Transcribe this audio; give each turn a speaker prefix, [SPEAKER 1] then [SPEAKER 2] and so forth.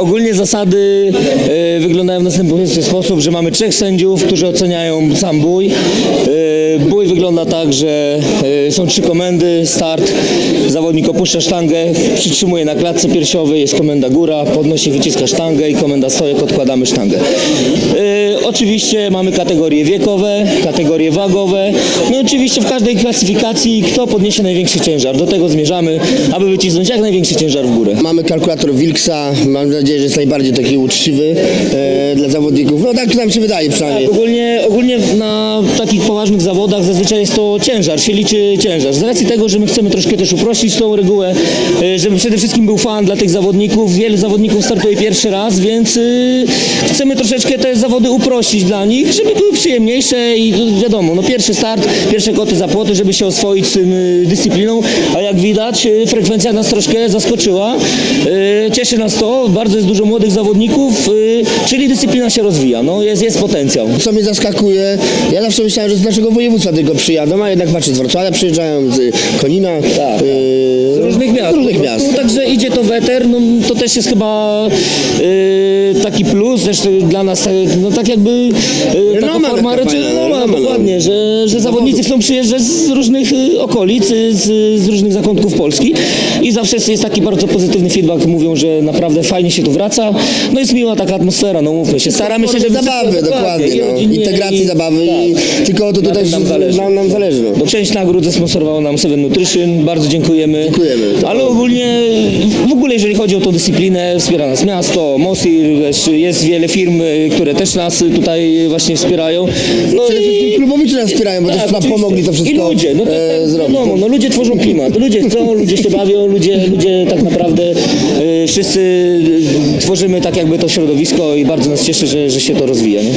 [SPEAKER 1] Ogólnie zasady e, wyglądają w następujący sposób, że mamy trzech sędziów, którzy oceniają sam bój. E, bój wygląda tak, że e, są trzy komendy, start, zawodnik opuszcza sztangę, przytrzymuje na klatce piersiowej, jest komenda góra, podnosi, wyciska sztangę i komenda stojek, odkładamy sztangę. Oczywiście mamy kategorie wiekowe, kategorie wagowe, no i oczywiście w każdej klasyfikacji kto podniesie największy ciężar. Do tego zmierzamy, aby wycisnąć jak największy ciężar w górę.
[SPEAKER 2] Mamy kalkulator Wilksa, mam nadzieję, że jest najbardziej taki uczciwy e, dla zawodników. No tak nam się wydaje przynajmniej.
[SPEAKER 1] Tak, ogólnie, ogólnie na zazwyczaj jest to ciężar, się liczy ciężar. Z racji tego, że my chcemy troszkę też uprościć tą regułę, e, żeby przede wszystkim był fan dla tych zawodników. Wiele zawodników startuje pierwszy raz, więc y, chcemy troszeczkę te zawody uprościć dla nich, żeby były przyjemniejsze i no, wiadomo, no pierwszy start, pierwsze koty za płoty, żeby się oswoić z tym y, dyscypliną, a jak widać y, frekwencja nas troszkę zaskoczyła. Y, Cieszy nas to, bardzo jest dużo młodych zawodników, y, czyli dyscyplina się rozwija, no jest, jest potencjał.
[SPEAKER 2] Co mnie zaskakuje, ja zawsze myślałem, że z naszego województwa tylko przyjadą, a jednak patrzę, z Wrocławia przyjeżdżają, z Konina,
[SPEAKER 1] Tak,
[SPEAKER 2] e,
[SPEAKER 1] Z różnych miast.
[SPEAKER 2] Z różnych miast.
[SPEAKER 1] Także idzie to weter, no to też jest chyba y, taki plus też dla nas, e, no tak jakby y, taka
[SPEAKER 2] Renoma
[SPEAKER 1] forma
[SPEAKER 2] taka fajna,
[SPEAKER 1] no,
[SPEAKER 2] renoma, no.
[SPEAKER 1] dokładnie, że, że zawodnicy chcą przyjeżdżać z różnych y, okolic, y, z, z różnych zakątków Polski i zawsze jest, taki bardzo pozytywny feedback, mówią, że naprawdę fajnie się tu wraca, no jest miła taka atmosfera, no mówmy się, staramy się, żeby...
[SPEAKER 2] zabawy, dokładnie,
[SPEAKER 1] i
[SPEAKER 2] no.
[SPEAKER 1] rodzinnie,
[SPEAKER 2] integracji
[SPEAKER 1] i-
[SPEAKER 2] zabawy i
[SPEAKER 1] tak.
[SPEAKER 2] tylko o to tutaj
[SPEAKER 1] tym nam zależy.
[SPEAKER 2] nam, nam zależy. No.
[SPEAKER 1] No, część nagród zesponsorowało nam Seven Nutrition, bardzo dziękujemy.
[SPEAKER 2] Dziękujemy.
[SPEAKER 1] Ale ogólnie, w ogóle jeżeli chodzi o tą dyscyplinę, wspiera nas miasto, Mosir, też jest wiele firm, y, które też nas tutaj właśnie wspierają. No
[SPEAKER 2] Przede wszystkim klubowicze nas wspierają, bo też nam pomogli to wszystko
[SPEAKER 1] I ludzie, no to
[SPEAKER 2] e,
[SPEAKER 1] jest,
[SPEAKER 2] zrobić.
[SPEAKER 1] wiadomo, no ludzie tworzą klimat, ludzie chcą, ludzie się bawią, ludzie, ludzie tak naprawdę y, wszyscy y, tworzymy tak jakby to środowisko i bardzo nas cieszy, że, że się to rozwija. Nie?